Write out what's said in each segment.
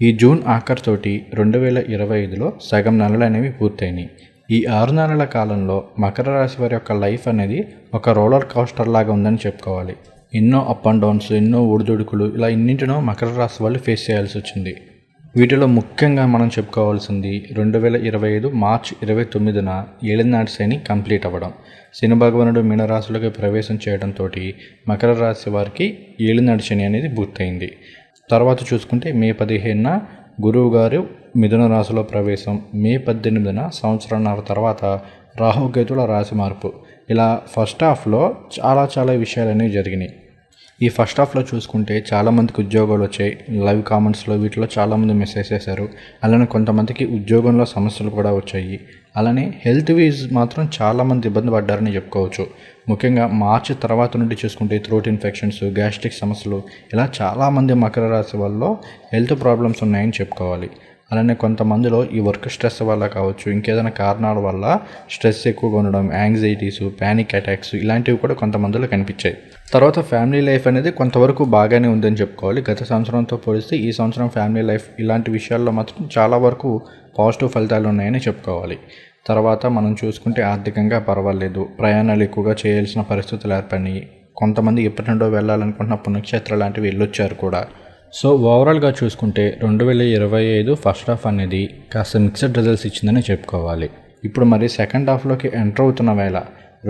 ఈ జూన్ ఆఖరితోటి రెండు వేల ఇరవై ఐదులో సగం నెలలు అనేవి పూర్తయినాయి. ఈ ఆరు నెలల కాలంలో మకర రాశి వారి యొక్క లైఫ్ అనేది ఒక రోలర్ కోస్టర్ లాగా ఉందని చెప్పుకోవాలి. ఎన్నో అప్ అండ్ డౌన్స్ ఎన్నో ఒడిదుడుకులు ఇలా ఇన్నింటినో మకర రాశి వాళ్ళు ఫేస్ చేయాల్సి వచ్చింది. వీటిలో ముఖ్యంగా మనం చెప్పుకోవాల్సింది రెండు వేల ఇరవై ఐదు మార్చ్ ఇరవై తొమ్మిదిన ఏలినాటి శని కంప్లీట్ అవ్వడం. శని భగవానుడు మీనరాశులకు ప్రవేశం చేయడంతో మకర రాశి వారికి ఏలినాటి శని అనేది పూర్తయింది. తర్వాత చూసుకుంటే మే పదిహేనున గురువు గారు మిథున రాశిలో ప్రవేశం. మే పద్దెనిమిదిన సంవత్సరంన్నర తర్వాత రాహుకేతుల రాశి మార్పు. ఇలా ఫస్ట్ హాఫ్లో చాలా చాలా విషయాలు అనేవి జరిగినాయి. ఈ ఫస్ట్ హాఫ్లో చూసుకుంటే చాలామందికి ఉద్యోగాలు వచ్చాయి. లైవ్ కామెంట్స్లో వీటిలో చాలామంది మెసేజ్ చేశారు. అలానే కొంతమందికి ఉద్యోగంలో సమస్యలు కూడా వచ్చాయి. అలానే హెల్త్ వీజ్ మాత్రం చాలామంది ఇబ్బంది పడ్డారని చెప్పుకోవచ్చు. ముఖ్యంగా మార్చి తర్వాత నుండి చూసుకుంటే థ్రోట్ ఇన్ఫెక్షన్స్ గ్యాస్ట్రిక్ సమస్యలు ఇలా చాలామంది మకర రాశి వాళ్ళలో హెల్త్ ప్రాబ్లమ్స్ ఉన్నాయని చెప్పుకోవాలి. అలానే కొంతమందిలో ఈ వర్క్ స్ట్రెస్ వల్ల కావచ్చు ఇంకేదైనా కారణాల వల్ల స్ట్రెస్ ఎక్కువగా ఉండడం యాంగ్జైటీస్ ప్యానిక్ అటాక్స్ ఇలాంటివి కూడా కొంతమందిలో కనిపించాయి. తర్వాత ఫ్యామిలీ లైఫ్ అనేది కొంతవరకు బాగానే ఉందని చెప్పుకోవాలి. గత సంవత్సరంతో పోలిస్తే ఈ సంవత్సరం ఫ్యామిలీ లైఫ్ ఇలాంటి విషయాల్లో మాత్రం చాలా వరకు పాజిటివ్ ఫలితాలు ఉన్నాయని చెప్పుకోవాలి. తర్వాత మనం చూసుకుంటే ఆర్థికంగా పర్వాలేదు. ప్రయాణాలు ఎక్కువగా చేయాల్సిన పరిస్థితులు ఏర్పడినాయి. కొంతమంది ఎప్పటి నుండో వెళ్ళాలనుకుంటున్న పుణ్యక్షేత్ర లాంటివి వెళ్ళొచ్చారు కూడా. సో ఓవరాల్గా చూసుకుంటే రెండు వేల ఇరవై ఐదు ఫస్ట్ హాఫ్ అనేది కాస్త మిక్సడ్ రిజల్ట్స్ ఇచ్చిందని చెప్పుకోవాలి. ఇప్పుడు మరి సెకండ్ హాఫ్లోకి ఎంటర్ అవుతున్న వేళ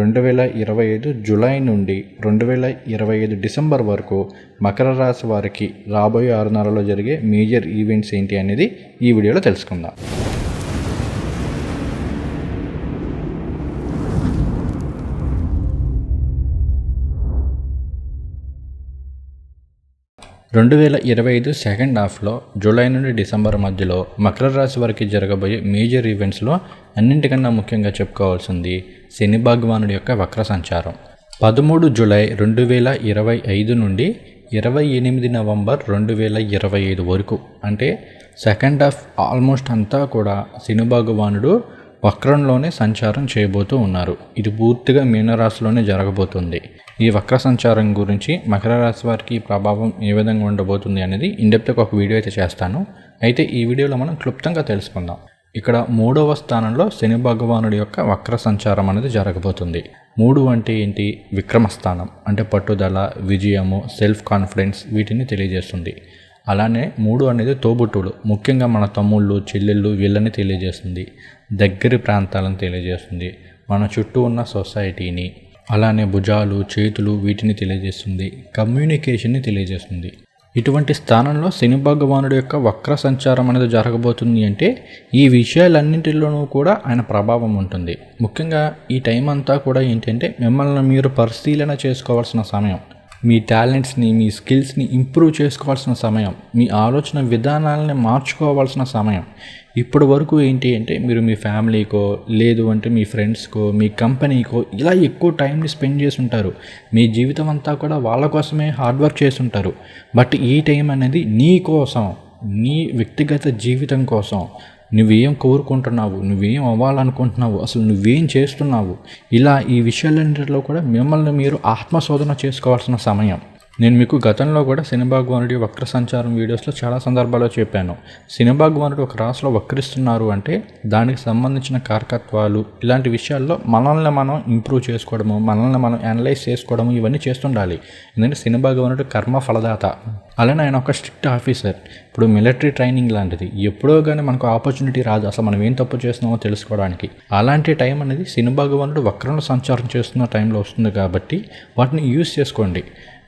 రెండు వేల ఇరవై ఐదు జూలై నుండి రెండు వేల ఇరవై ఐదు డిసెంబర్ వరకు మకర రాశి వారికి రాబోయే ఆరు నెలల్లో జరిగే మేజర్ ఈవెంట్స్ ఏంటి అనేది ఈ వీడియోలో తెలుసుకుందాం. రెండు వేల ఇరవై ఐదు సెకండ్ హాఫ్లో జూలై నుండి డిసెంబర్ మధ్యలో మకర రాశి వారికి జరగబోయే మేజర్ ఈవెంట్స్లో అన్నింటికన్నా ముఖ్యంగా చెప్పుకోవాల్సింది శని భగవానుడి యొక్క వక్ర సంచారం. పదమూడు జూలై రెండు వేల ఇరవై ఐదు నుండి ఇరవై ఎనిమిది నవంబర్ రెండు వేల ఇరవై ఐదు వరకు. అంటే సెకండ్ హాఫ్ ఆల్మోస్ట్ అంతా కూడా శని భగవానుడు వక్రంలోనే సంచారం చేయబోతూ ఉన్నారు. ఇది పూర్తిగా మీనరాశిలోనే జరగబోతుంది. ఈ వక్ర సంచారం గురించి మకర రాశి వారికి ప్రభావం ఏ విధంగా ఉండబోతుంది అనేది ఇండెప్త్గా ఒక వీడియో అయితే చేస్తాను. అయితే ఈ వీడియోలో మనం క్లుప్తంగా తెలుసుకుందాం. ఇక్కడ మూడవ స్థానంలో శని భగవానుడి యొక్క వక్ర సంచారం అనేది జరగబోతుంది. మూడు అంటే ఏంటి? విక్రమస్థానం అంటే పట్టుదల విజయము సెల్ఫ్ కాన్ఫిడెన్స్ వీటిని తెలియజేస్తుంది. అలానే మూడు అనేది తోబుట్టువులు ముఖ్యంగా మన తమ్ముళ్ళు చెల్లెళ్ళు వీళ్ళని తెలియజేస్తుంది. దగ్గరి ప్రాంతాలను తెలియజేస్తుంది. మన చుట్టూ ఉన్న సొసైటీని అలానే భుజాలు చేతులు వీటిని తెలియజేస్తుంది కమ్యూనికేషన్ని తెలియజేస్తుంది. ఇటువంటి స్థానంలో శని భగవానుడు యొక్క వక్ర సంచారం అనేది జరగబోతుంది అంటే ఈ విషయాలన్నింటిలోనూ కూడా ఆయన ప్రభావం ఉంటుంది. ముఖ్యంగా ఈ టైం అంతా కూడా ఏంటంటే మిమ్మల్ని మీరు పరిశీలన చేసుకోవాల్సిన సమయం మీ టాలెంట్స్ని మీ స్కిల్స్ని ఇంప్రూవ్ చేసుకోవాల్సిన సమయం మీ ఆలోచన విధానాలని మార్చుకోవాల్సిన సమయం. ఇప్పటి వరకు ఏంటి అంటే మీరు మీ ఫ్యామిలీకో లేదు అంటే మీ ఫ్రెండ్స్కో మీ కంపెనీకో ఇలా ఎక్కువ టైంని స్పెండ్ చేసి ఉంటారు మీ జీవితం అంతా కూడా వాళ్ళ కోసమే హార్డ్ వర్క్ చేసి ఉంటారు బట్ ఈ టైం అనేది నీ కోసం నీ వ్యక్తిగత జీవితం కోసం నువ్వేం కోరుకుంటున్నావు నువ్వేం అవ్వాలనుకుంటున్నావు అసలు నువ్వేం చేస్తున్నావు ఇలా ఈ విషయాలన్నింటిలో కూడా మిమ్మల్ని మీరు ఆత్మశోధన చేసుకోవాల్సిన సమయం. నేను మీకు గతంలో కూడా సినిమాగ్ వనుడి వక్ర సంచారం వీడియోస్లో చాలా సందర్భాల్లో చెప్పాను. సినిమాగ్ వనుడు ఒక రాశిలో వక్రిస్తున్నారు అంటే దానికి సంబంధించిన కారకత్వాలు ఇలాంటి విషయాల్లో మనల్ని మనం ఇంప్రూవ్ చేసుకోవడము మనల్ని మనం అనలైజ్ చేసుకోవడము ఇవన్నీ చేస్తుండాలి. ఎందుకంటే శని భగవానుడు కర్మ ఫలదాత. అలానే ఆయన ఒక స్ట్రిక్ట్ ఆఫీసర్. ఇప్పుడు మిలిటరీ ట్రైనింగ్ లాంటిది. ఎప్పుడో కానీ మనకు ఆపర్చునిటీ రాదు. అసలు మనం ఏం తప్పు చేస్తున్నామో తెలుసుకోవడానికి. అలాంటి టైం అనేది శని వనుడు వక్రంలో సంచారం చేస్తున్న టైంలో వస్తుంది కాబట్టి వాటిని యూజ్ చేసుకోండి.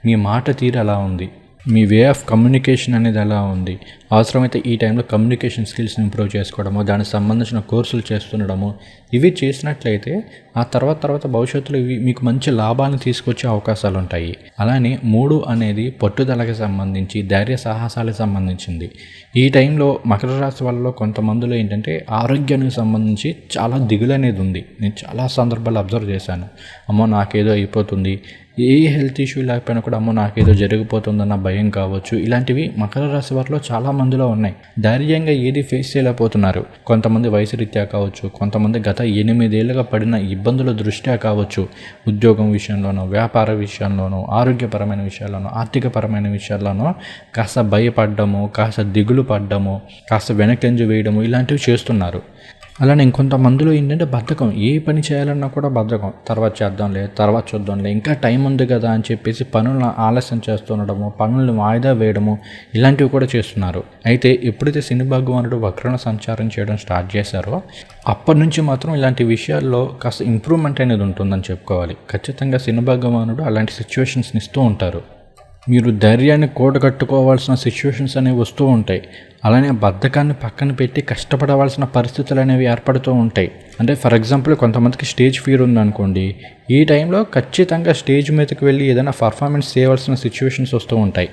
మీ మాట తీరు ఎలా ఉంది. మీ వే ఆఫ్ కమ్యూనికేషన్ అనేది ఎలా ఉంది. అవసరమైతే ఈ టైంలో కమ్యూనికేషన్ స్కిల్స్ని ఇంప్రూవ్ చేసుకోవడము దానికి సంబంధించిన కోర్సులు చేస్తుండడము ఇవి చేసినట్లయితే ఆ తర్వాత తర్వాత భవిష్యత్తులో ఇవి మీకు మంచి లాభాలను తీసుకొచ్చే అవకాశాలు ఉంటాయి. అలానే మూడు అనేది పట్టుదలకి సంబంధించి ధైర్య సాహసాలకు సంబంధించింది. ఈ టైంలో మకర రాశి వాళ్ళలో కొంతమందిలో ఏంటంటే ఆరోగ్యానికి సంబంధించి చాలా దిగులు అనేది ఉంది. నేను చాలా సందర్భాలు అబ్జర్వ్ చేశాను. అమ్మో నాకేదో అయిపోతుంది. ఏ హెల్త్ ఇష్యూ లేకపోయినా కూడా అమ్మో నాకేదో జరిగిపోతుందన్న భయం కావచ్చు. ఇలాంటివి మకర రాశి వారిలో చాలా మందిలో ఉన్నాయి. ధైర్యంగా ఏది ఫేస్ చేయలేకపోతున్నారు. కొంతమంది వయసు రీత్యా కావచ్చు కొంతమంది గత ఎనిమిదేళ్ళుగా పడిన ఇబ్బందుల దృష్ట్యా కావచ్చు. ఉద్యోగం విషయంలోనూ వ్యాపార విషయంలోనూ ఆరోగ్యపరమైన విషయాల్లోనూ ఆర్థికపరమైన విషయాల్లోనూ కాస్త భయపడ్డము కాస్త దిగులు పడ్డము కాస్త వెనకంజు వేయడము ఇలాంటివి చేస్తున్నారు. అలానే ఇంకొంతమందిలో ఏంటంటే బద్ధకం. ఏ పని చేయాలన్నా కూడా బద్ధకం. తర్వాత చేద్దాంలే తర్వాత చూద్దాంలే ఇంకా టైం ఉంది కదా అని చెప్పేసి పనులను ఆలస్యం చేస్తుండడము పనులను వాయిదా వేయడము ఇలాంటివి కూడా చేస్తున్నారు. అయితే ఎప్పుడైతే శని భగవానుడు వక్రణ సంచారం చేయడం స్టార్ట్ చేశారో అప్పటి నుంచి మాత్రం ఇలాంటి విషయాల్లో కాస్త ఇంప్రూవ్మెంట్ అనేది ఉంటుందని చెప్పుకోవాలి. ఖచ్చితంగా శని భగవానుడు అలాంటి సిచ్యువేషన్స్ని ఇస్తూ ఉంటారు. మీరు ధైర్యాన్ని కూడగట్టుకోవాల్సిన సిచ్యువేషన్స్ అనేవి వస్తూ ఉంటాయి. అలానే బద్ధకాన్ని పక్కన పెట్టి కష్టపడవలసిన పరిస్థితులు అనేవి ఏర్పడుతూ ఉంటాయి. అంటే ఫర్ ఎగ్జాంపుల్ కొంతమందికి స్టేజ్ ఫీర్ ఉందనుకోండి. ఈ టైంలో ఖచ్చితంగా స్టేజ్ మీదకి వెళ్ళి ఏదైనా పర్ఫార్మెన్స్ చేయవలసిన సిచ్యువేషన్స్ వస్తూ ఉంటాయి.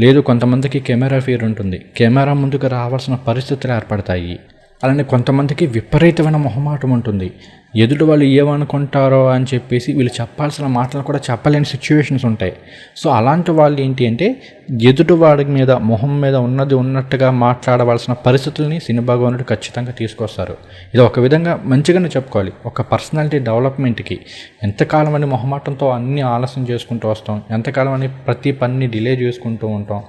లేదు కొంతమందికి కెమెరా ఫీర్ ఉంటుంది. కెమెరా ముందుకు రావాల్సిన పరిస్థితులు ఏర్పడతాయి. అలానే కొంతమందికి విపరీతమైన మొహమాటం ఉంటుంది. ఎదుటి వాళ్ళు ఏమనుకుంటారో అని చెప్పేసి వీళ్ళు చెప్పాల్సిన మాటలు కూడా చెప్పలేని సిచ్యువేషన్స్ ఉంటాయి. సో అలాంటి వాళ్ళు ఏంటి అంటే ఎదుటి వాడి మీద మొహం మీద ఉన్నది ఉన్నట్టుగా మాట్లాడవలసిన పరిస్థితుల్ని సినీ భగవానుడు ఖచ్చితంగా తీసుకొస్తారు. ఇది ఒక విధంగా మంచిగానే చెప్పుకోవాలి. ఒక పర్సనాలిటీ డెవలప్మెంట్కి ఎంతకాలం అని మొహమాటంతో అన్ని ఆలస్యం చేసుకుంటూ వస్తాం ఎంతకాలం అని ప్రతి పనిని డిలే చేసుకుంటూ ఉంటాం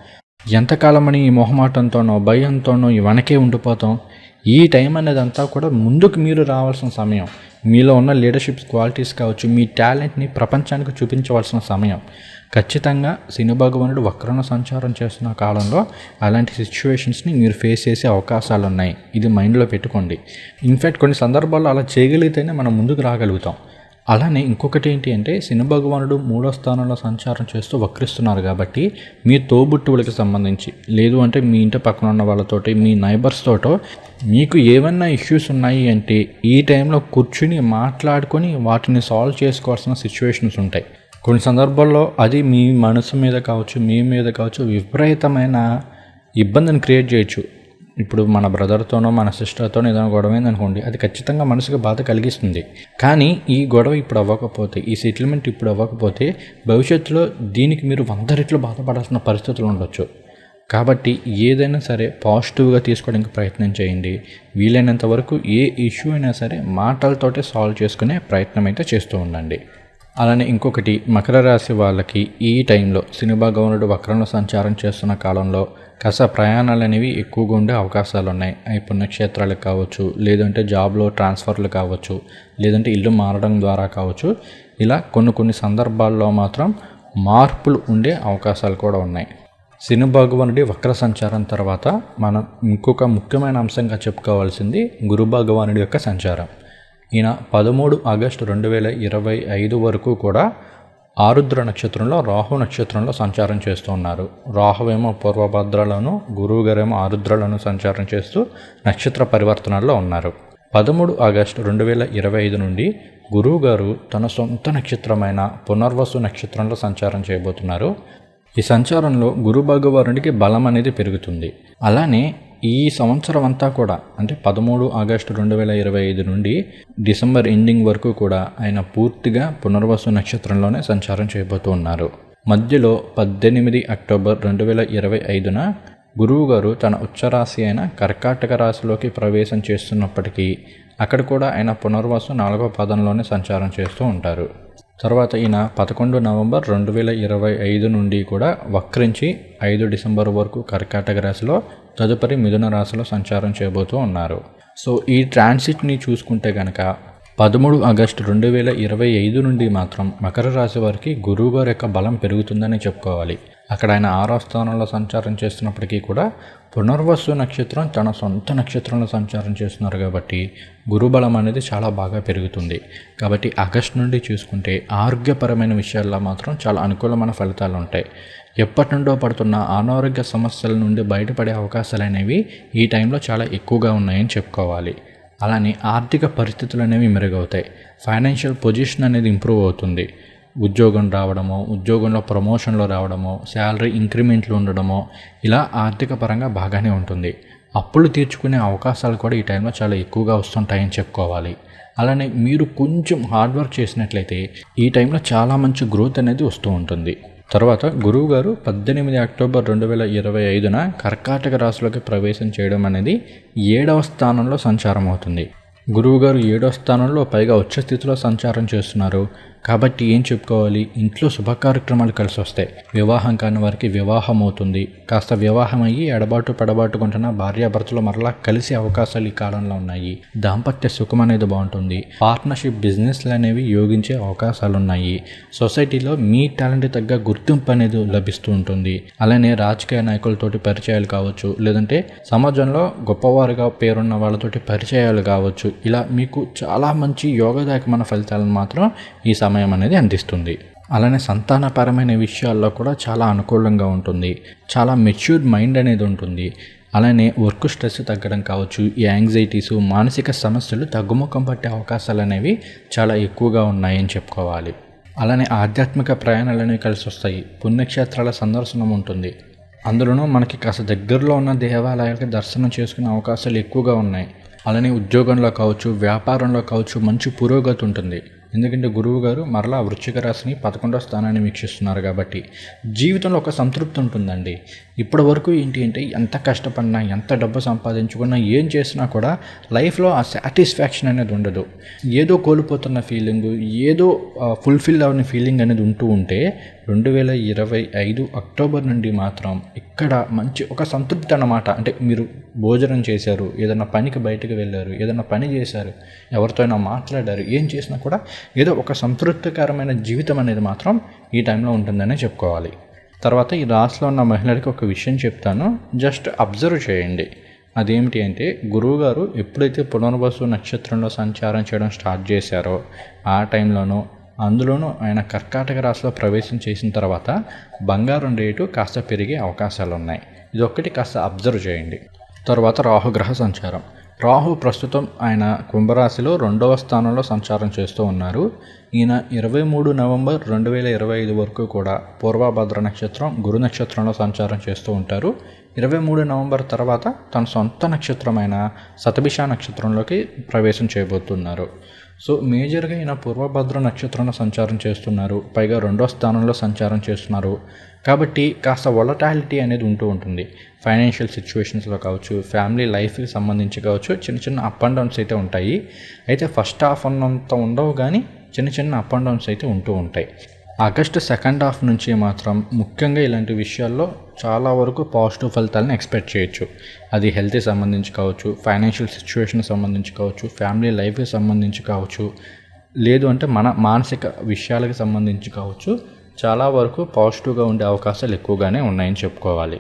ఎంతకాలం అని ఈ మొహమాటంతోనో భయంతోనో ఈ ఉండిపోతాం. ఈ టైం అనేది అంతా కూడా ముందుకు మీరు రావాల్సిన సమయం. మీలో ఉన్న లీడర్షిప్ క్వాలిటీస్ కావచ్చు మీ టాలెంట్ని ప్రపంచానికి చూపించవలసిన సమయం. ఖచ్చితంగా శని భగవానుడు వక్రణ సంచారం చేస్తున్న కాలంలో అలాంటి సిచ్యువేషన్స్ని మీరు ఫేస్ చేసే అవకాశాలు ఉన్నాయి ఇది మైండ్లో పెట్టుకోండి. ఇన్ఫ్యాక్ట్ కొన్ని సందర్భాల్లో అలా చేయగలిగితేనే మనం ముందుకు రాగలుగుతాం. అలానే ఇంకొకటి ఏంటి అంటే శని భగవానుడు మూడో స్థానంలో సంచారం చేస్తూ వక్రిస్తున్నారు కాబట్టి మీ తోబుట్టువులకి సంబంధించి లేదు అంటే మీ ఇంటి పక్కన ఉన్న వాళ్ళతోటి మీ నైబర్స్ తోటో మీకు ఏమన్నా ఇష్యూస్ ఉన్నాయి అంటే ఈ టైంలో కూర్చుని మాట్లాడుకొని వాటిని సాల్వ్ చేసుకోవాల్సిన సిచ్యువేషన్స్ ఉంటాయి. కొన్ని సందర్భాల్లో అది మీ మనసు మీద కావచ్చు మీ మీద కావచ్చు విపరీతమైన ఇబ్బందిని క్రియేట్ చేయొచ్చు. ఇప్పుడు మన బ్రదర్తోనో మన సిస్టర్తోనో ఏదైనా గొడవ అనుకోండి అది ఖచ్చితంగా మనసుకు బాధ కలిగిస్తుంది. కానీ ఈ గొడవ ఇప్పుడు అవ్వకపోతే ఈ సెటిల్మెంట్ ఇప్పుడు అవ్వకపోతే భవిష్యత్తులో దీనికి మీరు వంద రెట్లు బాధపడాల్సిన పరిస్థితులు ఉండొచ్చు. కాబట్టి ఏదైనా సరే పాజిటివ్గా తీసుకోవడానికి ప్రయత్నం చేయండి. వీలైనంత వరకు ఏ ఇష్యూ అయినా సరే మాటలతోటే సాల్వ్ చేసుకునే ప్రయత్నం అయితే చేస్తూ ఉండండి. అలానే ఇంకొకటి మకర రాశి వాళ్ళకి ఈ టైంలో సినిమా భగవానుడు వక్రంలో సంచారం చేస్తున్న కాలంలో కాస్త ప్రయాణాలు అనేవి ఎక్కువగా ఉండే అవకాశాలు ఉన్నాయి. అవి పుణ్యక్షేత్రాలకు కావచ్చు లేదంటే జాబ్లో ట్రాన్స్ఫర్లు కావచ్చు లేదంటే ఇల్లు మారడం ద్వారా కావచ్చు ఇలా కొన్ని కొన్ని సందర్భాల్లో మాత్రం మార్పులు ఉండే అవకాశాలు కూడా ఉన్నాయి. శని భగవానుడి వక్ర సంచారం తర్వాత మనం ఇంకొక ముఖ్యమైన అంశంగా చెప్పుకోవాల్సింది గురు భగవానుడి యొక్క సంచారం. ఈయన పదమూడు ఆగస్టు రెండు వేల ఇరవై ఐదు వరకు కూడా ఆరుద్ర నక్షత్రంలో రాహు నక్షత్రంలో సంచారం చేస్తూ ఉన్నారు. రాహువేమో పూర్వభద్రలను గురువుగారేమో ఆరుద్రలను సంచారం చేస్తూ నక్షత్ర పరివర్తనలో ఉన్నారు. పదమూడు ఆగస్టు రెండు వేల ఇరవై ఐదు నుండి గురువుగారు తన సొంత నక్షత్రమైన పునర్వసు నక్షత్రంలో సంచారం చేయబోతున్నారు. ఈ సంచారంలో గురు భగవానుడికి బలం అనేది పెరుగుతుంది. అలానే ఈ సంవత్సరం అంతా కూడా అంటే పదమూడు ఆగస్టు రెండు వేల ఇరవై ఐదు నుండి డిసెంబర్ ఎండింగ్ వరకు కూడా ఆయన పూర్తిగా పునర్వసు నక్షత్రంలోనే సంచారం చేయబోతూ ఉన్నారు. మధ్యలో పద్దెనిమిది అక్టోబర్ రెండు వేల ఇరవై ఐదున గురువు గారు తన ఉచ్చరాశి అయిన కర్కాటక రాశిలోకి ప్రవేశం చేస్తున్నప్పటికీ అక్కడ కూడా ఆయన పునర్వసు నాలుగో పదంలోనే సంచారం చేస్తూ ఉంటారు. తర్వాత ఈయన పదకొండు నవంబర్ రెండు వేల ఇరవై ఐదు నుండి కూడా వక్రించి ఐదు డిసెంబర్ వరకు కర్కాటక రాశిలో తదుపరి మిథున రాశిలో సంచారం చేయబోతూ ఉన్నారు. సో ఈ ట్రాన్సిట్ని చూసుకుంటే కనుక పదమూడు ఆగస్టు రెండు వేల ఇరవై ఐదు నుండి మాత్రం మకర రాశి వారికి గురువుగారి యొక్క బలం పెరుగుతుందని చెప్పుకోవాలి. అక్కడ ఆయన ఆరో స్థానంలో సంచారం చేస్తున్నప్పటికీ కూడా పునర్వసు నక్షత్రం తన సొంత నక్షత్రంలో సంచారం చేస్తున్నారు కాబట్టి గురుబలం అనేది చాలా బాగా పెరుగుతుంది. కాబట్టి ఆగస్ట్ నుండి చూసుకుంటే ఆరోగ్యపరమైన విషయాల్లో మాత్రం చాలా అనుకూలమైన ఫలితాలు ఉంటాయి. ఎప్పటి నుండో పడుతున్న అనారోగ్య సమస్యల నుండి బయటపడే అవకాశాలు అనేవి ఈ టైంలో చాలా ఎక్కువగా ఉన్నాయని చెప్పుకోవాలి. అలానే ఆర్థిక పరిస్థితులు అనేవి మెరుగవుతాయి. ఫైనాన్షియల్ పొజిషన్ అనేది ఇంప్రూవ్ అవుతుంది. ఉద్యోగం రావడమో ఉద్యోగంలో ప్రమోషన్లు రావడమో శాలరీ ఇంక్రిమెంట్లు ఉండడమో ఇలా ఆర్థిక పరంగా బాగానే ఉంటుంది. అప్పులు తీర్చుకునే అవకాశాలు కూడా ఈ టైంలో చాలా ఎక్కువగా వస్తుంటాయని చెప్పుకోవాలి. అలానే మీరు కొంచెం హార్డ్ వర్క్ చేసినట్లయితే ఈ టైంలో చాలా మంచి గ్రోత్ అనేది వస్తూ ఉంటుంది. తర్వాత గురువు గారు పద్దెనిమిది అక్టోబర్ రెండు వేల ఇరవై ఐదున కర్కాటక రాశిలోకి ప్రవేశం చేయడం అనేది ఏడవ స్థానంలో సంచారం అవుతుంది. గురువుగారు ఏడో స్థానంలో పైగా ఉచ్చ స్థితిలో సంచారం చేస్తున్నారు. కాబట్టి ఏం చెప్పుకోవాలి? ఇంట్లో శుభ కార్యక్రమాలు కలిసి వస్తాయి. వివాహం కాని వారికి వివాహం అవుతుంది కాస్త వివాహం అయ్యి ఎడబాటు పెడబాటుకుంటున్న భార్యాభర్తలు మరలా కలిసే అవకాశాలు ఈ కాలంలో ఉన్నాయి. దాంపత్య సుఖం అనేది బాగుంటుంది. పార్ట్నర్షిప్ బిజినెస్లు అనేవి యోగించే అవకాశాలు ఉన్నాయి సొసైటీలో మీ టాలెంట్ తగ్గ గుర్తింపు అనేది లభిస్తూ ఉంటుంది. అలానే రాజకీయ నాయకులతోటి పరిచయాలు కావచ్చు. లేదంటే సమాజంలో గొప్పవారుగా పేరున్న వాళ్ళతోటి పరిచయాలు కావచ్చు. ఇలా మీకు చాలా మంచి యోగదాయకమైన ఫలితాలను మాత్రం ఈ సమయం అనేది అందిస్తుంది. అలానే సంతానపరమైన విషయాల్లో కూడా చాలా అనుకూలంగా ఉంటుంది. చాలా మెచ్యూర్డ్ మైండ్ అనేది ఉంటుంది. అలానే వర్క్ స్ట్రెస్ తగ్గడం కావచ్చు ఈ యాంగ్జైటీస్ మానసిక సమస్యలు తగ్గుముఖం పట్టే అవకాశాలు అనేవి చాలా ఎక్కువగా ఉన్నాయని చెప్పుకోవాలి. అలానే ఆధ్యాత్మిక ప్రయాణాలు అనేవి కలిసి వస్తాయి. పుణ్యక్షేత్రాల సందర్శనం ఉంటుంది. అందులోనూ మనకి కాస్త దగ్గరలో ఉన్న దేవాలయాలకి దర్శనం చేసుకునే అవకాశాలు ఎక్కువగా ఉన్నాయి. అలానే ఉద్యోగంలో కావచ్చు వ్యాపారంలో కావచ్చు మంచి పురోగతి ఉంటుంది. ఎందుకంటే గురువు గారు మరలా వృశ్చిక రాశిని పదకొండో స్థానాన్ని వీక్షిస్తున్నారు కాబట్టి జీవితంలో ఒక సంతృప్తి ఉంటుందండి. ఇప్పటి వరకు ఏంటి అంటే ఎంత కష్టపడినా ఎంత డబ్బు సంపాదించుకున్నా ఏం చేసినా కూడా లైఫ్లో ఆ సాటిస్ఫాక్షన్ అనేది ఉండదు. ఏదో కోల్పోతున్న ఫీలింగ్ ఏదో ఫుల్ఫిల్ అవ్వని ఫీలింగ్ అనేది ఉంటూ ఉంటే రెండు వేల ఇరవై ఐదు అక్టోబర్ నుండి మాత్రం ఇక్కడ మంచి ఒక సంతృప్తి అన్నమాట. అంటే మీరు భోజనం చేశారు ఏదైనా పనికి బయటకు వెళ్ళారు ఏదైనా పని చేశారు ఎవరితో అయినా మాట్లాడారు ఏం చేసినా కూడా ఏదో ఒక సంతృప్తికరమైన జీవితం అనేది మాత్రం ఈ టైంలో ఉంటుందనే చెప్పుకోవాలి. తర్వాత ఈ రాశిలో ఉన్న మహిళలకి ఒక విషయం చెప్తాను. జస్ట్ అబ్జర్వ్ చేయండి. అదేమిటి అంటే గురువుగారు ఎప్పుడైతే పునర్వసు నక్షత్రంలో సంచారం చేయడం స్టార్ట్ చేశారో ఆ టైంలోనూ అందులోనూ ఆయన కర్కాటక రాశిలో ప్రవేశం చేసిన తర్వాత బంగారం రేటు కాస్త పెరిగే అవకాశాలు ఉన్నాయి ఇది ఒక్కటి కాస్త అబ్జర్వ్ చేయండి. తర్వాత రాహుగ్రహ సంచారం. రాహు ప్రస్తుతం ఆయన కుంభరాశిలో రెండవ స్థానంలో సంచారం చేస్తూ ఉన్నారు. ఈయన ఇరవై మూడు నవంబర్ రెండు వేల ఇరవై ఐదు వరకు కూడా పూర్వభద్ర నక్షత్రం గురు నక్షత్రంలో సంచారం చేస్తూ ఉంటారు. ఇరవై మూడు నవంబర్ తర్వాత తన సొంత నక్షత్రమైన సతభిష నక్షత్రంలోకి ప్రవేశం చేయబోతున్నారు. సో మేజర్గా ఈయన పూర్వభద్ర నక్షత్రంలో సంచారం చేస్తున్నారు. పైగా రెండో స్థానంలో సంచారం చేస్తున్నారు. కాబట్టి కాస్త వొలటాలిటీ అనేది ఉంటూ ఉంటుంది. ఫైనాన్షియల్ సిచ్యువేషన్స్లో కావచ్చు ఫ్యామిలీ లైఫ్కి సంబంధించి కావచ్చు చిన్న చిన్న అప్ అండ్ డౌన్స్ అయితే ఉంటాయి. అయితే ఫస్ట్ హాఫ్ అన్నంత ఉండవు కానీ చిన్న చిన్న అప్ అండ్ డౌన్స్ అయితే ఉంటూ ఉంటాయి. ఆగస్టు సెకండ్ హాఫ్ నుంచి మాత్రం ముఖ్యంగా ఇలాంటి విషయాల్లో చాలా వరకు పాజిటివ్ ఫలితాలను ఎక్స్పెక్ట్ చేయొచ్చు. అది హెల్త్కి సంబంధించి కావచ్చు ఫైనాన్షియల్ సిచ్యువేషన్కి సంబంధించి కావచ్చు ఫ్యామిలీ లైఫ్కి సంబంధించి కావచ్చు లేదు అంటే మన మానసిక విషయాలకు సంబంధించి కావచ్చు చాలా వరకు పాజిటివ్గా ఉండే అవకాశాలు ఎక్కువగానే ఉన్నాయని చెప్పుకోవాలి.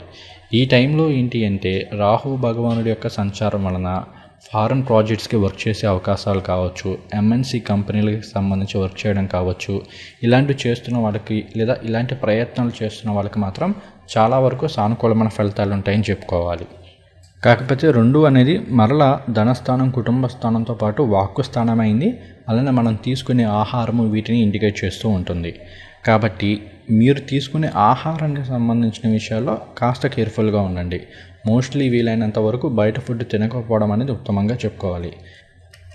ఈ టైంలో ఏంటి అంటే రాహు భగవానుడి యొక్క సంచారం వలన ఫారెన్ ప్రాజెక్ట్స్కి వర్క్ చేసే అవకాశాలు కావచ్చు ఎంఎన్సి కంపెనీలకు సంబంధించి వర్క్ చేయడం కావచ్చు ఇలాంటివి చేస్తున్న వాళ్ళకి లేదా ఇలాంటి ప్రయత్నాలు చేస్తున్న వాళ్ళకి మాత్రం చాలా వరకు సానుకూలమైన ఫలితాలు ఉంటాయని చెప్పుకోవాలి. కాకపోతే రెండు అనేది మరలా ధనస్థానం కుటుంబ స్థానంతో పాటు వాక్కు స్థానమైంది. అలానే మనం తీసుకునే ఆహారము వీటిని ఇండికేట్ చేస్తూ ఉంటుంది. కాబట్టి మీరు తీసుకునే ఆహారానికి సంబంధించిన విషయాల్లో కాస్త కేర్ఫుల్గా ఉండండి. మోస్ట్లీ వీలైనంత వరకు బయట ఫుడ్ తినకపోవడం అనేది ఉత్తమంగా చెప్పుకోవాలి.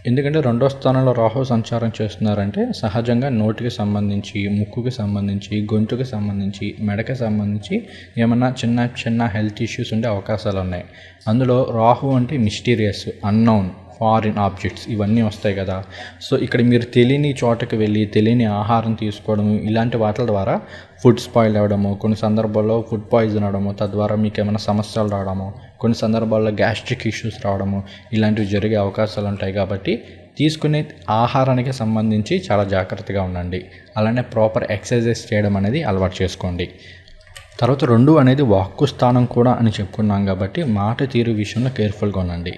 ఎందుకంటే రెండో స్థానంలో రాహు సంచారం చేస్తున్నారంటే సహజంగా నోటికి సంబంధించి ముక్కుకి సంబంధించి గొంతుకి సంబంధించి మెడకి సంబంధించి ఏమన్నా చిన్న చిన్న హెల్త్ ఇష్యూస్ ఉండే అవకాశాలు ఉన్నాయి అందులో రాహు అంటే మిస్టీరియస్ అన్నౌన్. ఫారిన్ ఆబ్జెక్ట్స్ ఇవన్నీ వస్తాయి కదా. సో ఇక్కడ మీరు తెలియని చోటకి వెళ్ళి తెలియని ఆహారం తీసుకోవడము ఇలాంటి వాటి ద్వారా ఫుడ్ స్పాయిల్ అవ్వడము కొన్ని సందర్భాల్లో ఫుడ్ పాయిజన్ అవడము తద్వారా మీకు ఏమైనా సమస్యలు రావడము కొన్ని సందర్భాల్లో గ్యాస్ట్రిక్ ఇష్యూస్ రావడము ఇలాంటివి జరిగే అవకాశాలు ఉంటాయి కాబట్టి తీసుకునే ఆహారానికి సంబంధించి చాలా జాగ్రత్తగా ఉండండి. అలానే ప్రాపర్ ఎక్సర్సైజ్ చేయడం అనేది అలవాటు చేసుకోండి. తర్వాత రెండు అనేది వాక్కు స్థానం కూడా అని చెప్పుకున్నాం కాబట్టి మాట తీరు విషయంలో కేర్ఫుల్గా ఉండండి.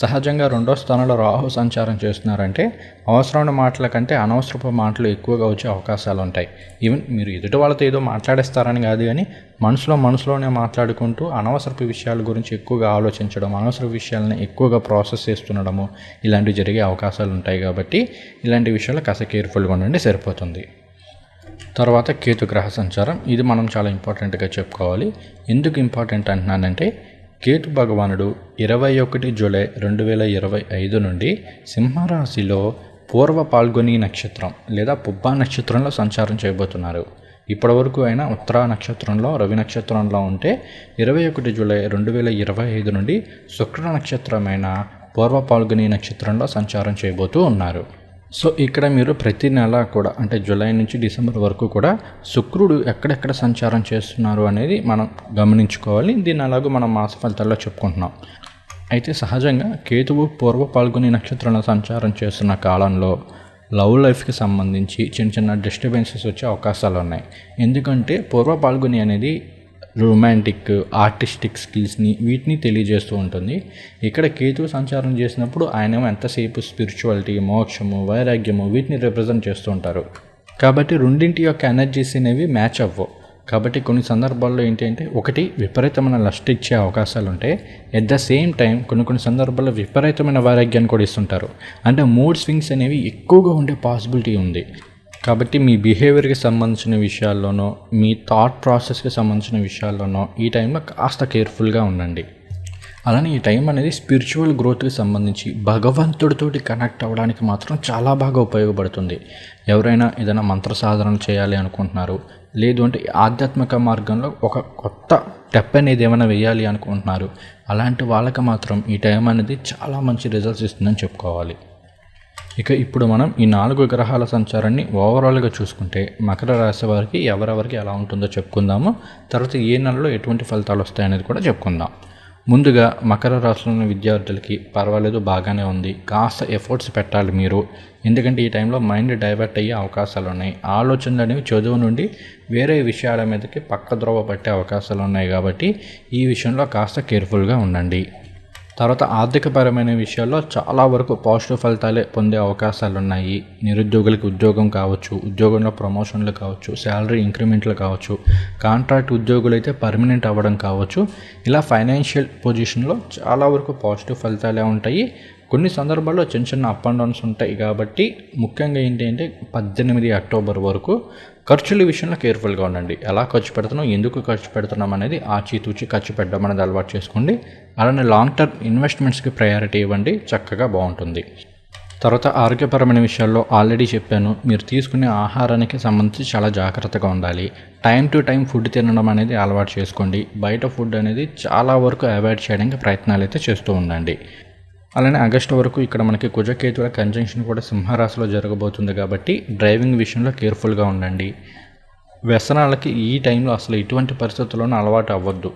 సహజంగా రెండో స్థానంలో రాహు సంచారం చేస్తున్నారంటే అవసరమైన మాటల కంటే అనవసరపు మాటలు ఎక్కువగా వచ్చే అవకాశాలు ఉంటాయి. ఈవెన్ మీరు ఎదుటి వాళ్ళతో ఏదో మాట్లాడేస్తారని కాదు కానీ మనసులో మనసులోనే మాట్లాడుకుంటూ అనవసరపు విషయాల గురించి ఎక్కువగా ఆలోచించడం అనవసర విషయాలని ఎక్కువగా ప్రాసెస్ చేస్తుండడము ఇలాంటివి జరిగే అవకాశాలు ఉంటాయి కాబట్టి ఇలాంటి విషయాలు కాస్త కేర్ఫుల్గా ఉండండి సరిపోతుంది. తర్వాత కేతు గ్రహ సంచారం. ఇది మనం చాలా ఇంపార్టెంట్గా చెప్పుకోవాలి. ఎందుకు ఇంపార్టెంట్ అంటున్నానంటే కేతు భగవానుడు ఇరవై ఒకటి జూలై రెండు వేల ఇరవై ఐదు నుండి సింహరాశిలో పూర్వ పాల్గొని నక్షత్రం లేదా పుబ్బా నక్షత్రంలో సంచారం చేయబోతున్నారు. ఇప్పటివరకు అయినా ఉత్తరా నక్షత్రంలో రవి నక్షత్రంలో ఉంటే ఇరవై ఒకటి జూలై రెండు వేల ఇరవై ఐదు నుండి శుక్ర నక్షత్రమైన పూర్వ పాల్గొని నక్షత్రంలో సంచారం చేయబోతూ ఉన్నారు. సో ఇక్కడ మీరు ప్రతి నెల కూడా అంటే జూలై నుంచి డిసెంబర్ వరకు కూడా శుక్రుడు ఎక్కడెక్కడ సంచారం చేస్తున్నారు అనేది మనం గమనించుకోవాలి. దీన్ని అలాగూ మనం మాస ఫలితాల్లో చెప్పుకుంటున్నాం. అయితే సహజంగా కేతువు పూర్వ పాల్గొని నక్షత్రంలో సంచారం చేస్తున్న కాలంలో లవ్ లైఫ్కి సంబంధించి చిన్న చిన్న డిస్టర్బెన్సెస్ వచ్చే అవకాశాలు ఉన్నాయి. ఎందుకంటే పూర్వ పాల్గొని అనేది రొమాంటిక్ ఆర్టిస్టిక్ స్కిల్స్ని వీటిని తెలియజేస్తూ ఉంటుంది. ఇక్కడ కేతువు సంచారం చేసినప్పుడు ఆయన ఎంతసేపు స్పిరిచువాలిటీ మోక్షము వైరాగ్యము వీటిని రిప్రజెంట్ చేస్తూ ఉంటారు. కాబట్టి రెండింటి యొక్క ఎనర్జీస్ అనేవి మ్యాచ్ అవ్వవు కాబట్టి కొన్ని సందర్భాల్లో ఏంటంటే ఒకటి విపరీతమైన లస్ట్ ఇచ్చే అవకాశాలు ఉంటాయి ఎట్ ద సేమ్ టైం కొన్ని కొన్ని సందర్భాల్లో విపరీతమైన వైరాగ్యాన్ని కూడా ఇస్తుంటారు. అంటే మూడ్ స్వింగ్స్ అనేవి ఎక్కువగా ఉండే పాసిబిలిటీ ఉంది. కాబట్టి మీ బిహేవియర్కి సంబంధించిన విషయాల్లోనో మీ థాట్ ప్రాసెస్కి సంబంధించిన విషయాల్లోనో ఈ టైంలో కాస్త కేర్ఫుల్గా ఉండండి. అలానే ఈ టైం అనేది స్పిరిచువల్ గ్రోత్కి సంబంధించి భగవంతుడితోటి కనెక్ట్ అవ్వడానికి మాత్రం చాలా బాగా ఉపయోగపడుతుంది. ఎవరైనా ఏదైనా మంత్ర సాధనలు చేయాలి అనుకుంటున్నారు లేదు అంటే ఆధ్యాత్మిక మార్గంలో ఒక కొత్త స్టెప్ అనేది ఏమైనా వేయాలి అనుకుంటున్నారు అలాంటి వాళ్ళకి మాత్రం ఈ టైం అనేది చాలా మంచి రిజల్ట్స్ ఇస్తుందని చెప్పుకోవాలి. ఇక ఇప్పుడు మనం ఈ నాలుగు గ్రహాల సంచారాన్ని ఓవరాల్గా చూసుకుంటే మకర రాశి వారికి ఎవరెవరికి ఎలా ఉంటుందో చెప్పుకుందాము. తర్వాత ఏ నెలలో ఎటువంటి ఫలితాలు వస్తాయనేది కూడా చెప్పుకుందాం. ముందుగా మకర రాశిలోని విద్యార్థులకి పర్వాలేదు బాగానే ఉంది. కాస్త ఎఫర్ట్స్ పెట్టాలి మీరు. ఎందుకంటే ఈ టైంలో మైండ్ డైవర్ట్ అయ్యే అవకాశాలు ఉన్నాయి. ఆలోచనలు అనేవి చదువు నుండి వేరే విషయాల మీదకి పక్క ద్రోవ పట్టే అవకాశాలు ఉన్నాయి కాబట్టి ఈ విషయంలో కాస్త కేర్ఫుల్గా ఉండండి. తర్వాత ఆర్థికపరమైన విషయాల్లో చాలా వరకు పాజిటివ్ ఫలితాలే పొందే అవకాశాలు ఉన్నాయి నిరుద్యోగులకి ఉద్యోగం కావచ్చు ఉద్యోగంలో ప్రమోషన్లు కావచ్చు శాలరీ ఇంక్రిమెంట్లు కావచ్చు కాంట్రాక్ట్ ఉద్యోగులు అయితే పర్మనెంట్ అవ్వడం కావచ్చు. ఇలా ఫైనాన్షియల్ పొజిషన్లో చాలా వరకు పాజిటివ్ ఫలితాలే ఉంటాయి. కొన్ని సందర్భాల్లో చిన్న చిన్న అప్ అండ్ డౌన్స్ ఉంటాయి కాబట్టి ముఖ్యంగా ఏంటి అంటే పద్దెనిమిది అక్టోబర్ వరకు ఖర్చుల విషయంలో కేర్ఫుల్గా ఉండండి. ఎలా ఖర్చు పెడుతున్నాం ఎందుకు ఖర్చు పెడుతున్నాం అనేది ఆచితూచి ఖర్చు పెట్టడం అనేది అలవాటు చేసుకోండి. అలానే లాంగ్ టర్మ్ ఇన్వెస్ట్మెంట్స్కి ప్రయారిటీ ఇవ్వండి. చక్కగా బాగుంటుంది. తర్వాత ఆరోగ్యపరమైన విషయాల్లో ఆల్రెడీ చెప్పాను. మీరు తీసుకునే ఆహారానికి సంబంధించి చాలా జాగ్రత్తగా ఉండాలి. టైం టు టైం ఫుడ్ తినడం అనేది అలవాటు చేసుకోండి. బయట ఫుడ్ అనేది చాలా వరకు అవాయిడ్ చేయడానికి ప్రయత్నాలు అయితే చేస్తూ ఉండండి. అలానే ఆగస్టు వరకు ఇక్కడ మనకి కుజకేతుల కంజంక్షన్ కూడా సింహరాశిలో జరగబోతుంది కాబట్టి డ్రైవింగ్ విషయంలో కేర్ఫుల్గా ఉండండి. వ్యసనాలకి ఈ టైంలో అసలు ఎటువంటి పరిస్థితుల్లోనూ అలవాటు అవ్వద్దు.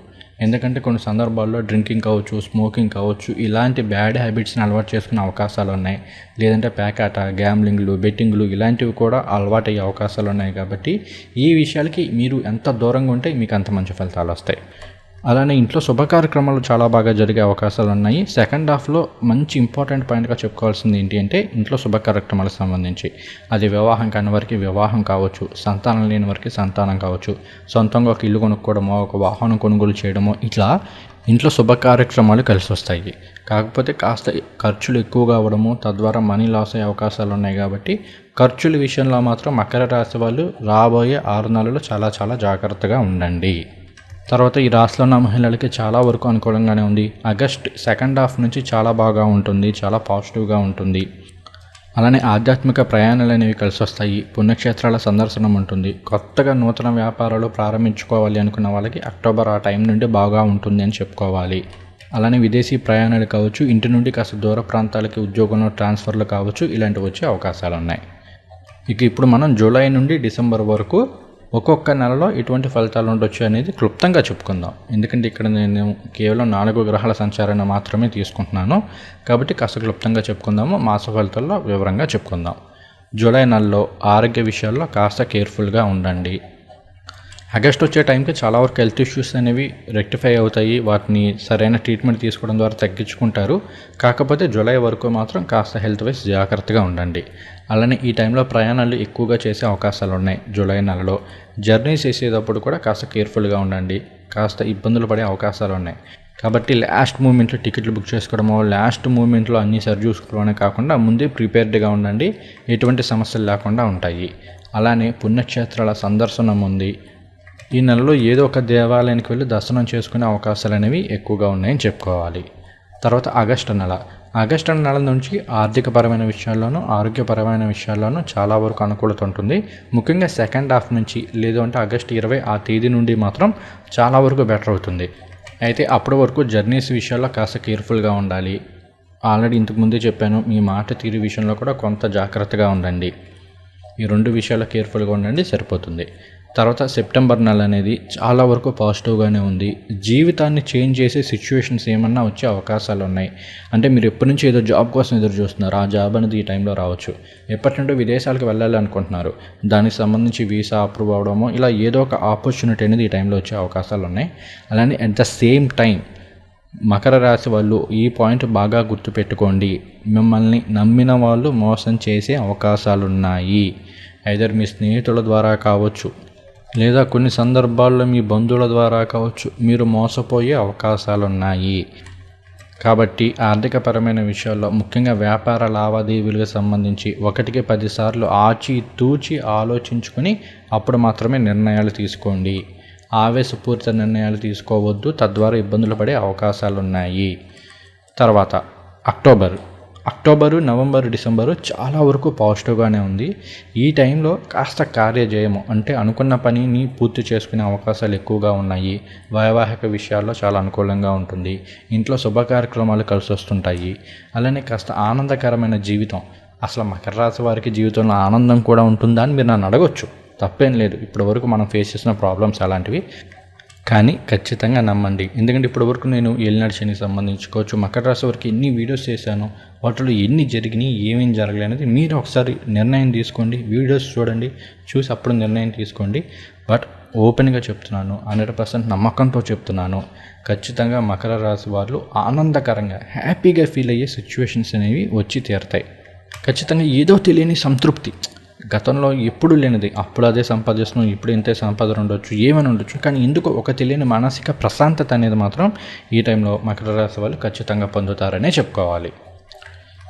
ఎందుకంటే కొన్ని సందర్భాల్లో డ్రింకింగ్ కావచ్చు స్మోకింగ్ కావచ్చు ఇలాంటి బ్యాడ్ హ్యాబిట్స్ని అలవాటు చేసుకునే అవకాశాలు ఉన్నాయి. లేదంటే ప్యాకాట గ్యామ్లింగ్లు బెట్టింగ్లు ఇలాంటివి కూడా అలవాటు అయ్యే అవకాశాలు ఉన్నాయి కాబట్టి ఈ విషయాలకి మీరు ఎంత దూరంగా ఉంటే మీకు అంత మంచి ఫలితాలు వస్తాయి. అలానే ఇంట్లో శుభ కార్యక్రమాలు చాలా బాగా జరిగే అవకాశాలు ఉన్నాయి. సెకండ్ హాఫ్లో మంచి ఇంపార్టెంట్ పాయింట్గా చెప్పుకోవాల్సింది ఏంటి అంటే ఇంట్లో శుభ కార్యక్రమాలకు సంబంధించి. అది వివాహం కాని వారికి వివాహం కావచ్చు సంతానం లేని వారికి సంతానం కావచ్చు సొంతంగా ఒక ఇల్లు కొనుక్కోవడమో ఒక వాహనం కొనుగోలు చేయడమో ఇట్లా ఇంట్లో శుభ కార్యక్రమాలు కలిసి వస్తాయి కాకపోతే కాస్త ఖర్చులు ఎక్కువగా అవ్వడము తద్వారా మనీ లాస్ అయ్యే అవకాశాలు ఉన్నాయి కాబట్టి ఖర్చుల విషయంలో మాత్రం మకర రాశి వాళ్ళు రాబోయే ఆరు నెలలు చాలా చాలా జాగ్రత్తగా ఉండండి. తర్వాత ఈ రాశిలో ఉన్న మహిళలకి చాలా వరకు అనుకూలంగానే ఉంది. ఆగస్ట్ సెకండ్ హాఫ్ నుంచి చాలా బాగా ఉంటుంది చాలా పాజిటివ్గా ఉంటుంది. అలానే ఆధ్యాత్మిక ప్రయాణాలు అనేవి కలిసి వస్తాయి పుణ్యక్షేత్రాల సందర్శనం ఉంటుంది. కొత్తగా నూతన వ్యాపారాలు ప్రారంభించుకోవాలి అనుకున్న వాళ్ళకి అక్టోబర్ ఆ టైం నుండి బాగా ఉంటుంది అని చెప్పుకోవాలి. అలానే విదేశీ ప్రయాణాలు కావచ్చు ఇంటి నుండి కాస్త దూర ప్రాంతాలకి ఉద్యోగంలో ట్రాన్స్ఫర్లు కావచ్చు ఇలాంటివి వచ్చే అవకాశాలు ఉన్నాయి. ఇక ఇప్పుడు మనం జూలై నుండి డిసెంబర్ వరకు ఒక్కొక్క నెలలో ఎటువంటి ఫలితాలు ఉండొచ్చు అనేది క్లుప్తంగా చెప్పుకుందాం. ఎందుకంటే ఇక్కడ నేను కేవలం నాలుగు గ్రహాల సంచారాన్ని మాత్రమే తీసుకుంటున్నాను. కాబట్టి కాస్త క్లుప్తంగా చెప్పుకుందాము. మాస ఫలితాల్లో వివరంగా చెప్పుకుందాం. జూలై నెలలో ఆరోగ్య విషయాల్లో కాస్త కేర్ఫుల్గా ఉండండి. ఆగస్ట్ వచ్చే టైంకి చాలా వరకు హెల్త్ ఇష్యూస్ అనేవి రెక్టిఫై అవుతాయి. వాటిని సరైన ట్రీట్మెంట్ తీసుకోవడం ద్వారా తగ్గించుకుంటారు. కాకపోతే జూలై వరకు మాత్రం కాస్త హెల్త్ వైజ్ జాగ్రత్తగా ఉండండి. అలానే ఈ టైంలో ప్రయాణాలు ఎక్కువగా చేసే అవకాశాలు ఉన్నాయి జూలై నెలలో. జర్నీస్ చేసేటప్పుడు కూడా కాస్త కేర్ఫుల్గా ఉండండి. కాస్త ఇబ్బందులు పడే అవకాశాలు ఉన్నాయి. కాబట్టి లాస్ట్ మూమెంట్లో టికెట్లు బుక్ చేసుకోవడమో లాస్ట్ మూమెంట్లో అన్ని సరి చూసుకోవడమే కాకుండా ముందే ప్రిపేర్డ్గా ఉండండి. ఎటువంటి సమస్యలు లేకుండా ఉంటాయి. అలానే పుణ్యక్షేత్రాల సందర్శనం ఉంది. ఈ నెలలో ఏదో ఒక దేవాలయానికి వెళ్ళి దర్శనం చేసుకునే అవకాశాలు అనేవి ఎక్కువగా ఉన్నాయని చెప్పుకోవాలి. తర్వాత ఆగస్టు నెల. ఆగస్టు నెల నుంచి ఆర్థికపరమైన విషయాల్లోనూ ఆరోగ్యపరమైన విషయాల్లోనూ చాలా వరకు అనుకూలత ఉంటుంది. ముఖ్యంగా సెకండ్ హాఫ్ నుంచి లేదు అంటే ఆగస్టు ఇరవై ఆ తేదీ నుండి మాత్రం చాలా వరకు బెటర్ అవుతుంది. అయితే అప్పటి వరకు జర్నీస్ విషయాల్లో కాస్త కేర్ఫుల్గా ఉండాలి. ఆల్రెడీ ఇంతకుముందే చెప్పాను మీ మాట తీరు విషయంలో కూడా కొంత జాగ్రత్తగా ఉండండి. ఈ రెండు విషయాల్లో కేర్ఫుల్గా ఉండండి సరిపోతుంది. తర్వాత సెప్టెంబర్ నెల అనేది చాలా వరకు పాజిటివ్గానే ఉంది. జీవితాన్ని చేంజ్ చేసే సిచ్యువేషన్స్ ఏమన్నా వచ్చే అవకాశాలు ఉన్నాయి. అంటే మీరు ఎప్పటి నుంచి ఏదో జాబ్ కోసం ఎదురు చూస్తున్నారు ఆ జాబ్ అనేది ఈ టైంలో రావచ్చు. ఎప్పటి నుండో విదేశాలకు వెళ్ళాలి అనుకుంటున్నారు. దానికి సంబంధించి వీసా అప్రూవ్ అవడమో ఇలా ఏదో ఒక ఆపర్చునిటీ అనేది ఈ టైంలో వచ్చే అవకాశాలు ఉన్నాయి. అలానే at the same time Makar రాశి వాళ్ళు ఈ పాయింట్ బాగా గుర్తుపెట్టుకోండి. మిమ్మల్ని నమ్మిన వాళ్ళు మోసం చేసే అవకాశాలు ఉన్నాయి ఐదర్ మీ స్నేహితుల ద్వారా కావచ్చు లేదా కొన్ని సందర్భాల్లో మీ బంధువుల ద్వారా కావచ్చు మీరు మోసపోయే అవకాశాలు ఉన్నాయి కాబట్టి ఆర్థికపరమైన విషయాల్లో ముఖ్యంగా వ్యాపార లావాదేవీలకు సంబంధించి ఒకటికి పదిసార్లు ఆచి తూచి ఆలోచించుకొని అప్పుడు మాత్రమే నిర్ణయాలు తీసుకోండి. ఆవేశపూరిత నిర్ణయాలు తీసుకోవద్దు తద్వారా ఇబ్బందులు పడే అవకాశాలు ఉన్నాయి తర్వాత అక్టోబర్ అక్టోబరు నవంబర్ డిసెంబరు చాలా వరకు పాజిటివ్గానే ఉంది. ఈ టైంలో కాస్త కార్యజయము అంటే అనుకున్న పనిని పూర్తి చేసుకునే అవకాశాలు ఎక్కువగా ఉన్నాయి. వైవాహిక విషయాల్లో చాలా అనుకూలంగా ఉంటుంది. ఇంట్లో శుభ కార్యక్రమాలు కలిసి వస్తుంటాయి. అలానే కాస్త ఆనందకరమైన జీవితం. అసలు మకర రాశి వారికి జీవితంలో ఆనందం కూడా ఉంటుందా అని మీరు నన్ను అడగొచ్చు. తప్పేం లేదు. ఇప్పటి వరకు మనం ఫేస్ చేసిన ప్రాబ్లమ్స్ అలాంటివి కానీ ఖచ్చితంగా నమ్మండి. ఎందుకంటే ఇప్పటి వరకు నేను ఏలినాడు శనికి సంబంధించుకోవచ్చు మకర రాశి వరకు ఎన్ని వీడియోస్ చేశాను వాటిలో ఎన్ని జరిగినాయి ఏమేమి జరగలేదు అనేది మీరు ఒకసారి నిర్ణయం తీసుకోండి. వీడియోస్ చూడండి చూసి అప్పుడు నిర్ణయం తీసుకోండి. బట్ ఓపెన్గా చెప్తున్నాను హండ్రెడ్ పర్సెంట్ నమ్మకంతో చెప్తున్నాను. ఖచ్చితంగా మకర రాశి వాళ్ళు ఆనందకరంగా హ్యాపీగా ఫీల్ అయ్యే సిచ్యువేషన్స్ అనేవి వచ్చి తీరుతాయి. ఖచ్చితంగా ఏదో తెలియని సంతృప్తి. గతంలో ఎప్పుడు లేనిది అప్పుడు అదే సంపాదిస్తున్నాం ఇప్పుడు ఇంతే సంపాదన ఉండొచ్చు ఏమైనా ఉండొచ్చు. కానీ ఎందుకు ఒక తెలియని మానసిక ప్రశాంతత అనేది మాత్రం ఈ టైంలో మకర రాశి వాళ్ళు ఖచ్చితంగా పొందుతారనే చెప్పుకోవాలి.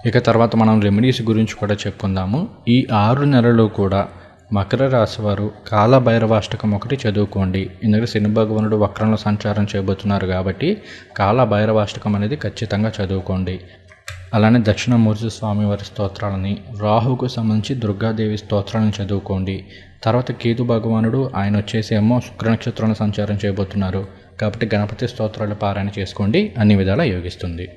ఇక తర్వాత మనం రెమెడీస్ గురించి కూడా చెప్పుకుందాము. ఈ ఆరు నెలలు కూడా మకర రాశి వారు కాలభైరవాష్టకం ఒకటి చదువుకోండి. ఎందుకంటే శని భగవానుడు వక్రంలో సంచారం చేయబోతున్నారు కాబట్టి కాలభైరవాష్టకం అనేది ఖచ్చితంగా చదువుకోండి. అలానే దక్షిణమూర్తి స్వామివారి స్తోత్రాలని రాహుకు సంబంధించి దుర్గాదేవి స్తోత్రాలను చదువుకోండి. తర్వాత కేతు భగవానుడు ఆయన వచ్చేసేమో శుక్రనక్షత్రంలో సంచారం చేయబోతున్నారు. కాబట్టి గణపతి స్తోత్రాలు పారాయణ చేసుకోండి. అన్ని విధాలా యోగిస్తుంది.